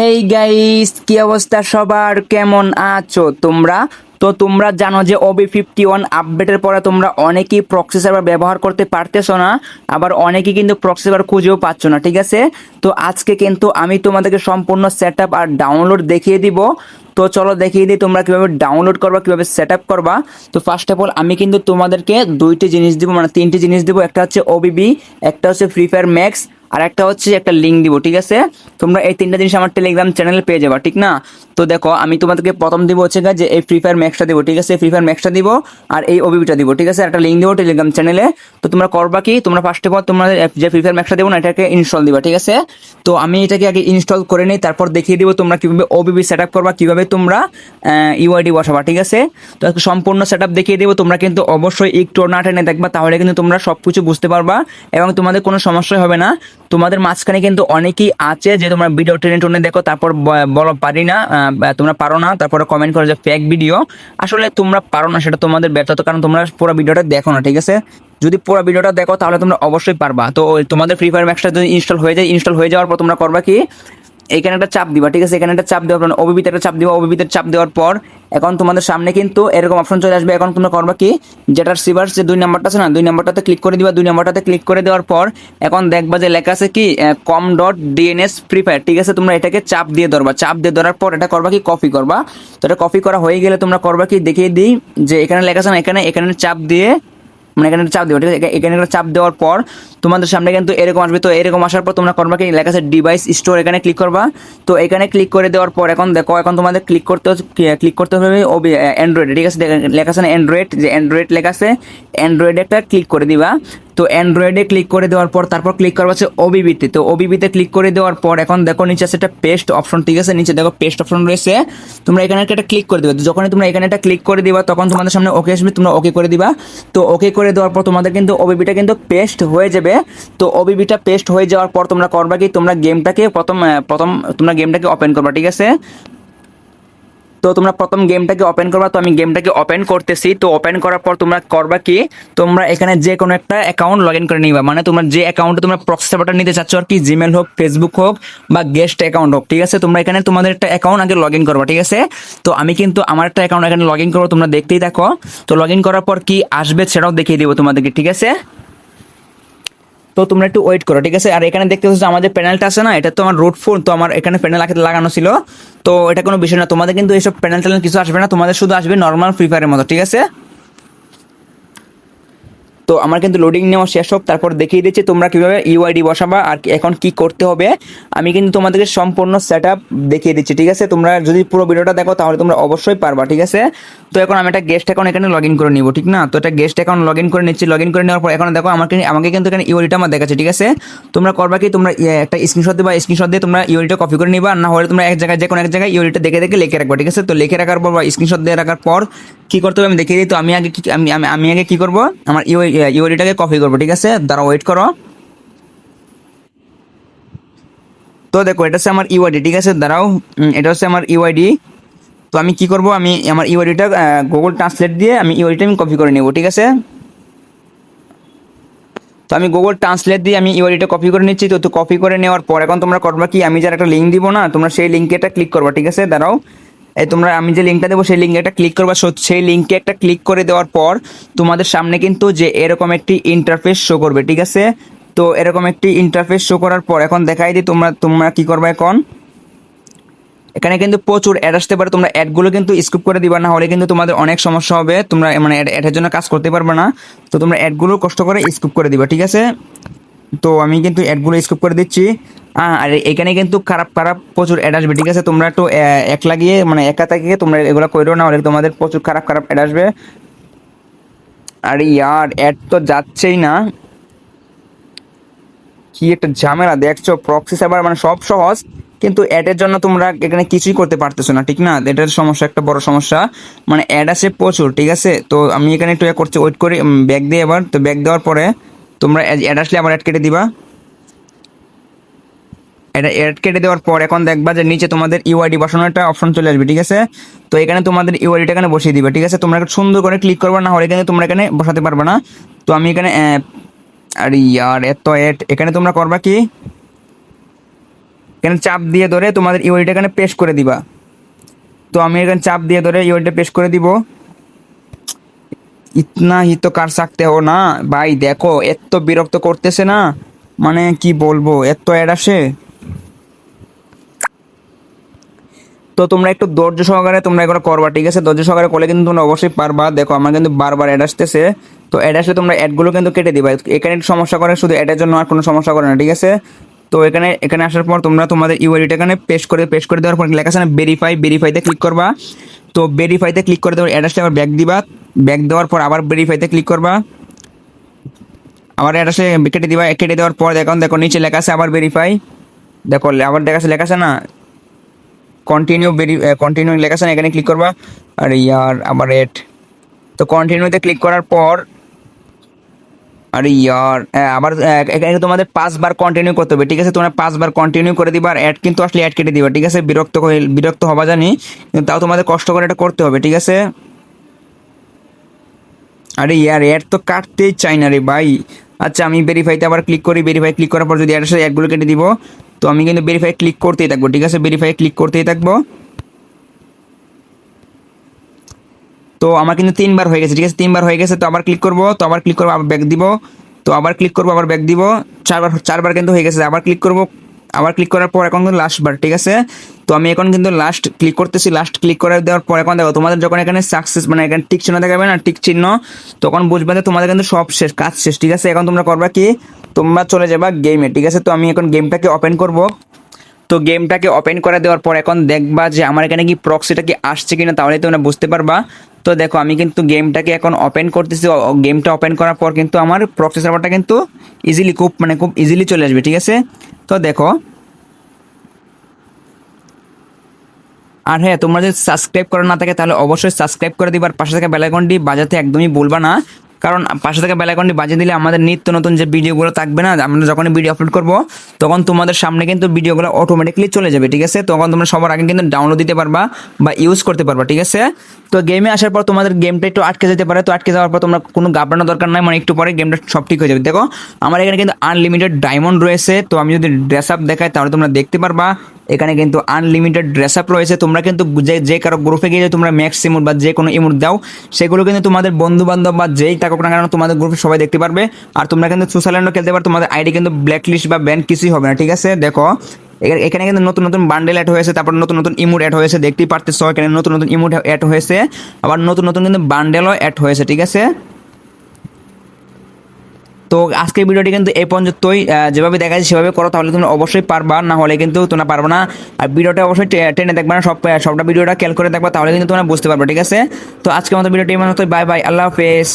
Hey guys কি অবস্থা সবার? কেমন আছো তোমরা? তো তোমরা জানো যে ওবি ফিফটি ওয়ান আপডেটের পরে তোমরা অনেকেই প্রক্সি সার্ভার ব্যবহার করতে পারতেছো না, আবার অনেকেই কিন্তু প্রক্সি সার্ভার খুঁজেও পাচ্ছ না, ঠিক আছে? তো আজকে কিন্তু আমি তোমাদেরকে সম্পূর্ণ সেট আর ডাউনলোড দেখিয়ে দিব। তো চলো দেখিয়ে দিই তোমরা কীভাবে ডাউনলোড করবা, কীভাবে সেট করবা। তো ফার্স্ট অফ অল আমি কিন্তু তোমাদেরকে দুইটি জিনিস দিব মানে তিনটি জিনিস দিব, একটা হচ্ছে ওবিবি একটা হচ্ছে ফ্রি ফায়ার ম্যাক্স আর একটা হচ্ছে একটা লিঙ্ক দিব, ঠিক আছে? তোমরা এই তিনটা জিনিস আমার টেলিগ্রাম চ্যানেলে পেয়ে যাবা, ঠিক না? তো দেখো, আমি তোমাদেরকে প্রথম দিব হচ্ছে যে এই ফ্রি ফায়ার ম্যাক্সটা দিব, ঠিক আছে? ফ্রি ফায়ার ম্যাক্সটা দিব আর এই ওবিবিটা দিব, ঠিক আছে? একটা লিঙ্ক দিব টেলিগ্রাম চ্যানেলে তো তোমরা করবা কি? তোমরা ফার্স্ট অল তোমরা যে ফ্রি ফায়ার ম্যাক্সটা দেবো না, এটাকে ইনস্টল দিবা, ঠিক আছে? তো আমি এটাকে আগে ইনস্টল করে নিই, তারপর দেখিয়ে দিব তোমরা কীভাবে ওবিবি সেট আপ করবা, কীভাবে তোমরা ইউআইডি বসাবা, ঠিক আছে? তো সম্পূর্ণ সেট আপ দেখিয়ে দেবো, তোমরা কিন্তু অবশ্যই একটু না টেনে দেখবা, তাহলে কিন্তু তোমরা সব কিছু বুঝতে পারবা এবং তোমাদের কোনো সমস্যা হবে না। তোমাদের মাঝখানে কিন্তু অনেকেই আছে যে তোমরা ভিডিও টেনে টেনে দেখো, তারপর বলো পারি না তোমরা পারো না, তারপরে কমেন্ট করো যে ফেক ভিডিও আসলে তোমরা পারো না, সেটা তোমাদের ব্যর্থতা, কারণ তোমরা পুরো ভিডিওটা দেখো না, ঠিক আছে? যদি পুরো ভিডিওটা দেখো, তাহলে তোমরা অবশ্যই পারবা। তো তোমাদের ফ্রি ফায়ার ম্যাক্সটা যদি ইনস্টল হয়ে যায় ইনস্টল হয়ে যাওয়ার পর তোমরা করবা কি? এখানে একটা চাপ দিবা, ঠিক আছে? এখানে একটা চাপ দেওয়ার পর ওবিবিতে একটা চাপ দিবা ওবিবিতে চাপ দেওয়ার পর এখন তোমাদের সামনে কিন্তু এরকম অপশন চলে আসবে। এখন তোমরা করবা কি? যেটার সিভার যে দুই নাম্বারটা আছে না, দুই নাম্বারটাতে ক্লিক করে দিবা। দুই নাম্বারটাতে ক্লিক করে দেওয়ার পর এখন দেখবা যে লেখা আছে কি? Com dot DNS free fire ঠিক আছে? তোমরা এটাকে চাপ দিয়ে ধরবা। চাপ দিয়ে ধরার পর এটা করবা কি? কপি করবা। তো এটা কপি করা হয়ে গেলে তোমরা করবা কি? দেখিয়ে দিই যে এখানে লেখা আছে না, এখানে এখানে চাপ দিয়ে মানে এখানে চাপ দেবো, ঠিক আছে? এখা- এখানে একটা চাপ দেওয়ার পর তোমাদের সামনে কিন্তু এরকম আসবে। তো এরকম আসার পর তোমরা করবা কি? লেখা আছে ডিভাইস স্টোর এখানে ক্লিক করবা। তো এখানে ক্লিক করে দেওয়ার পর এখন দেখো, এখন তোমাদের ক্লিক করতে ক্লিক করতে হবে ওবি অ্যান্ড্রয়েড ঠিক আছে? লেখা আছে না অ্যান্ড্রয়েড যে অ্যান্ড্রয়েড লেখা আছে অ্যান্ড্রয়েড একটা ক্লিক করে দিবা। তো অ্যান্ড্রয়েডে ক্লিক করে দেওয়ার পর, তারপর ক্লিক করবা হচ্ছে ওবিবিতে তো ওবিবিতে ক্লিক করে দেওয়ার পর, এখন দেখো নিচে আছে একটা পেস্ট অপশন ঠিক আছে? নিচে দেখো পেস্ট অপশন রয়েছে। তোমরা এখানে একটা ক্লিক করে দিবে। যখনই তোমরা এখানে একটা ক্লিক করে দিবা, তখন তোমাদের সামনে ওকে আসবে, তোমরা ওকে করে দিবা। তো ওকে করে দেওয়ার পর তোমাদের কিন্তু ওবিবিটা কিন্তু পেস্ট হয়ে যাবে। তো ওবিবিটা পেস্ট হয়ে যাওয়ার পর তোমরা করবা কি? তোমরা গেমটাকে প্রথম প্রথম তোমরা গেমটাকে ওপেন করবা, ঠিক আছে? তো তোমরা প্রথম গেমটাকে ওপেন করবা, তো আমি গেমটাকে ওপেন করতেছি। তো ওপেন করার পর তোমরা করবা কি, তোমরা এখানে যে কোনো একটা অ্যাকাউন্ট লগ ইন করে নিবা। মানে তোমরা যে অ্যাকাউন্টে তোমরা প্রক্সি সার্ভারটা নিতে চাচ্ছ আর কি জিমেল হোক ফেসবুক হোক বা গেস্ট অ্যাকাউন্ট হোক, ঠিক আছে? তোমরা এখানে তোমাদের একটা অ্যাকাউন্ট আগে লগ ইন করবা, ঠিক আছে? তো আমি কিন্তু আমার একটা অ্যাকাউন্ট এখানে লগ ইন করব, তোমরা দেখতেই থাকো। তো লগ ইন করার পর কি আসবে সেটাও দেখিয়ে দেবো তোমাদেরকে, ঠিক আছে? তো তোমরা একটু ওয়েট করো, ঠিক আছে? আর এখানে দেখতে পাচ্ছ আমাদের প্যানেলটা আছে না, এটা তো আমার রোড ফোন তো আমার এখানে প্যানেল লাগানো ছিল। তো এটা কোনো বিষয় না, তোমাদের কিন্তু এইসব প্যানেল ট্যানেল কিছু আসবে না, তোমাদের শুধু আসবে নর্মাল ফ্রি ফায়ারের মতো, ঠিক আছে? তো আমার কিন্তু লোডিং নেওয়া শেষ হোক, তারপর দেখিয়ে দিচ্ছি তোমরা কীভাবে ইউআইডি বসাবা আর এখন কি করতে হবে। আমি কিন্তু তোমাদেরকে সম্পূর্ণ সেট দেখিয়ে দিচ্ছি, ঠিক আছে? তোমরা যদি পুরো ভিডিওটা দেখো, তাহলে তোমরা অবশ্যই পারবা, ঠিক আছে? তো এখন আমি একটা গেস্ট অ্যাকাউন্ট এখানে লগ ইন করে নিব ঠিক না? তো একটা গেস্ট অ্যাকাউন্ট লগ ইন করে নিচ্ছি লগ ইন করে নেওয়ার পর এখন দেখো আমাকে আমাকে কিন্তু এখানে ইউআইডিটা আমার দেখাচ্ছে ঠিক আছে? তোমরা করবা কি? তোমরা ইয়ে, একটা স্ক্রিনশট দিবা স্ক্রিনশট দিয়ে তোমরা ইউআইডিটা কপি করে নিবা না হলে তোমরা এক জায়গায় যে কোনো এক জায়গায় ইউআইডিটা দেখে দেখে লিখে রাখবা ঠিক আছে? তো লিখে রাখার পর বা স্ক্রিনশট দিয়ে রাখার পর কি করতে হবে আমি দেখিয়ে দিই। তো আমি আগে কি- আমি আমি- আগে কী করব? আমার ইউআইডিটাকে কপি করব ঠিক আছে? দাঁড়া ওয়েট করো। তো দেখো এটা হচ্ছে আমার ইউআইডি ঠিক আছে? দাঁড়াও। এটা হচ্ছে আমার ইউআইডি তো আমি কি করব? আমি আমার ইউআইডিটা গুগল ট্রান্সলেট দিয়ে আমি ইউআইডিটা আমি কপি করে নেব, ঠিক আছে? তো আমি গুগল ট্রান্সলেট দিয়ে আমি ইউআইডিটা কপি করে নিচ্ছি। তো কপি করে নেওয়ার পর এখন তোমরা করবা কি? আমি যার একটা লিঙ্ক দিব না, তোমরা সেই লিঙ্কে একটা ক্লিক করবা, ঠিক আছে? দাঁড়াও। এই তোমরা আমি যে লিঙ্কটা দেবো, সেই লিঙ্কে একটা ক্লিক করবা। সেই লিঙ্কে একটা ক্লিক করে দেওয়ার পর তোমাদের সামনে কিন্তু যে এরকম একটি ইন্টারফেস শো করবে, ঠিক আছে? তো এরকম একটি ইন্টারফেস শো করার পর এখন দেখাই দিই তোমরা তোমরা কি করবা এখন? এখানে কিন্তু প্রচুর অ্যাড আসতে পারে। তোমরা অ্যাডগুলো কিন্তু স্কিপ করে দিবা, না হলে কিন্তু তোমাদের অনেক সমস্যা হবে। তোমরা মানে অ্যাডের জন্য কাজ করতে পারবে না। তো তোমরা অ্যাডগুলো কষ্ট করে স্কিপ করে দিবা, ঠিক আছে? তো আমি কিন্তু অ্যাডগুলো স্কিপ করে দিচ্ছি। আর এখানে কিন্তু খারাপ খারাপ প্রচুর অ্যাড আসবে, ঠিক আছে? তোমরা একটু এক লাগিয়ে মানে একা থাকিয়ে তোমরা এগুলো করো না হলে তোমাদের প্রচুর খারাপ খারাপ অ্যাড আসবে। আর ইয়ার অ্যাড তো যাচ্ছেই না। কি একটা ঝামেলা, দেখছ? প্রক্সি সার্ভার মানে সব সহজ। কিন্তু অ্যাডের জন্য তোমরা এখানে কিছুই করতে পারতেছো না, ঠিক না? এটার সমস্যা, একটা বড় সমস্যা। মানে অ্যাড আছে প্রচুর, ঠিক আছে? তো আমি এখানে একটু ইয়ে করছি ওয়েট করি ব্যাগ দিয়ে এবার। তো ব্যাগ দেওয়ার পরে তোমরা অ্যাড আসলে আবার অ্যাড কেটে দিবা। এটা অ্যাড কেটে দেওয়ার পর এখন দেখবা যে নিচে তোমাদের ইউআইডি বসানোর একটা অপশন চলে আসবে, ঠিক আছে? তো এখানে তোমাদের ইউআইডিটা এখানে বসিয়ে দিবে, ঠিক আছে? তোমরা একটু সুন্দর করে ক্লিক করবে, না হলে কিন্তু তোমরা এখানে বসাতে পারবে না। তো আমি এখানে আর আরে ইয়ার, এত এড এখানে তোমরা করবা কি? এখানে চাপ দিয়ে ধরে তোমাদের ইউআইটা এখানে পেশ করে দিবা। তো আমি এখানে চাপ দিয়ে ধরে ইউআইটা পেশ করে দিব। ইতনা হি তো কার সাকতে হো না? ভাই দেখো, এত বিরক্ত করতেছে না? মানে কি বলব, এত অ্যাড আসে। তো তোমরা একটু ধৈর্য সহকারে তোমরা এগুলো করবা, ঠিক আছে? ধৈর্য সহকারে করলে কিন্তু তোমরা অবশ্যই পারবা। দেখো, আমার কিন্তু বারবার অ্যাড আসতেছে। তো অ্যাড আসলে তোমরা অ্যাডগুলো কিন্তু কেটে দিবা। এখানে একটু সমস্যা করে, শুধু অ্যাডের জন্য আর কোনো সমস্যা করে না, ঠিক আছে? তো এখানে এখানে আসার পর তোমরা তোমাদের ইউআইডিটা এখানে পেশ করে পেশ করে দেওয়ার পর লেখা আছে না ভেরিফাই ভেরিফাইতে ক্লিক করবা। তো ভেরিফাইতে ক্লিক করে দেওয়ার অ্যাড আসলে আবার ব্যাক দিবা। ব্যাক দেওয়ার পর আবার ভেরিফাইতে ক্লিক করবা। আবার অ্যাড্রেসে কেটে দিবা। কেটে দেওয়ার পর দেখো দেখো নিচে লেখা আছে আবার ভেরিফাই দেখো, আবার দেখা আছে, লেখা আছে না কন্টিনিউ ভেরি কন্টিনিউ লেখা আছে না, এখানে ক্লিক করবা। আর ইয়ার, আবার এট তো কন্টিনিউতে ক্লিক করার পর আরে ইয়ার হ্যাঁ, আবার আহ, এখানে তোমাদের পাঁচবার কন্টিনিউ করতে হবে ঠিক আছে? তোমরা পাঁচবার কন্টিনিউ করে দিবা আর অ্যাড কিন্তু আসলে অ্যাড কেটে দিবা ঠিক আছে? বিরক্ত হয়ে- বিরক্ত হবা জানি তাও তোমাদের কষ্ট করে এটা করতে হবে ঠিক আছে? আরে ইয়ার অ্যাড তো কাটতেই চাই না রে ভাই। আচ্ছা আমি ভেরিফাইতে আবার ক্লিক করি ভেরিফাই ক্লিক করার পর যদি অ্যাড আসে অ্যাডগুলো কেটে দিব। তো আমি কিন্তু ভেরিফাই ক্লিক করতেই থাকব ঠিক আছে? ভেরিফাই ক্লিক করতেই থাকব। তো আমার কিন্তু তিনবার হয়ে গেছে, ঠিক আছে? তিনবার হয়ে গেছে, তো আবার ক্লিক করব, তো আবার ক্লিক করব, আবার ব্যাক দিব, তো আবার ক্লিক করব, আবার ব্যাক দিব, চারবার চারবার কিন্তু হয়ে গেছে, আবার ক্লিক করব, আবার ক্লিক করার পর এখন কিন্তু লাস্ট বার ঠিক আছে? তো আমি এখন কিন্তু লাস্ট ক্লিক করতেছি লাস্ট ক্লিক করে দেওয়ার পর এখন দেখো, তোমাদের যখন এখানে সাকসেস মানে এখানে টিক চিহ্ন দেখাবে না টিক চিহ্ন, তখন বুঝবে যে তোমাদের কিন্তু সব শেষ, কাজ শেষ, ঠিক আছে? এখন তোমরা করবা কি? তোমরা চলে যাবা গেমে ঠিক আছে? তো আমি এখন গেমটাকে ওপেন করব। তো গেমটাকে ওপেন করে দেওয়ার পর এখন দেখবা যে আমার এখানে কি প্রক্সিটা কি আসছে কিনা তাহলে তোমরা বুঝতে পারবা। তো দেখো, আমি কিন্তু গেমটাকে এখন ওপেন করতেছি। গেমটা ওপেন করার পর কিন্তু আমার প্রক্সি কিন্তু ইজিলি খুব মানে খুব ইজিলি চলে আসবে, ঠিক আছে? তো দেখো। আর হ্যাঁ তোমরা যদি সাবস্ক্রাইব করা না থাকে, তাহলে অবশ্যই সাবস্ক্রাইব করে দিবার পাশে থাকা বেলাইকনটি বাজাতে একদমই বলবা না। কারণ পাশে থাকা বেলাইকনটি বাজিয়ে দিলে আমাদের নিত্য নতুন যে ভিডিওগুলো থাকবে না, আমরা যখনই ভিডিও আপলোড করব, তখন তোমাদের সামনে কিন্তু ভিডিওগুলো অটোমেটিকলি চলে যাবে, ঠিক আছে? তখন তোমরা সবার আগে কিন্তু ডাউনলোড দিতে পারবা বা ইউজ করতে পারবা, ঠিক আছে? তো গেমে আসার পর তোমাদের গেমটা একটু আটকে যেতে পারে, তো আটকে যাওয়ার পর তোমরা কোনো ঘাবড়ানোর দরকার নাই মানে একটু পরে গেমটা সব ঠিক হয়ে যাবে। দেখো, আমার এখানে কিন্তু আনলিমিটেড ডায়মন্ড রয়েছে, তো আমি যদি ড্রেস আপ দেখাই, তাহলে তোমরা দেখতে পারবা এখানে কিন্তু আনলিমিটেড ড্রেস আপ রয়েছে। তোমরা কিন্তু যে যে কারও গ্রুপে গিয়ে তোমরা ম্যাক্স ইমোট বা যে কোনো ইমোট দাও, সেগুলো কিন্তু তোমাদের বন্ধু বান্ধব বা যেই থাকুক না কেন তোমাদের গ্রুপে সবাই দেখতে পারবে। আর তোমরা কিন্তু সুইজারল্যান্ডও খেলতে পারো। তোমাদের আইডি কিন্তু ব্ল্যাক লিস্ট বা ব্যান কিছুই হবে না, ঠিক আছে? দেখো এখানে কিন্তু নতুন নতুন বান্ডেল অ্যাড হয়েছে, তারপর নতুন নতুন ইমোট অ্যাড হয়েছে, দেখতেই পারতেছো। এখানে নতুন নতুন ইমোট অ্যাড হয়েছে। আবার নতুন নতুন কিন্তু বান্ডেলও অ্যাড হয়েছে, ঠিক আছে? তো আজকের ভিডিওটি কিন্তু এই পর্যন্তই। যেভাবে দেখা যায় সেভাবে করো, তাহলে তুমি অবশ্যই পারবা, না হলে কিন্তু তোমরা পারবে না। আর ভিডিওটা অবশ্যই টেনে দেখবে না, সব, সবটা ভিডিওটা খেয়াল করে দেখবা, তাহলে কিন্তু তোমরা বুঝতে পারবে, ঠিক আছে? তো আজকের মতো ভিডিওটি মতো বাই বাই, আল্লাহ হাফেজ।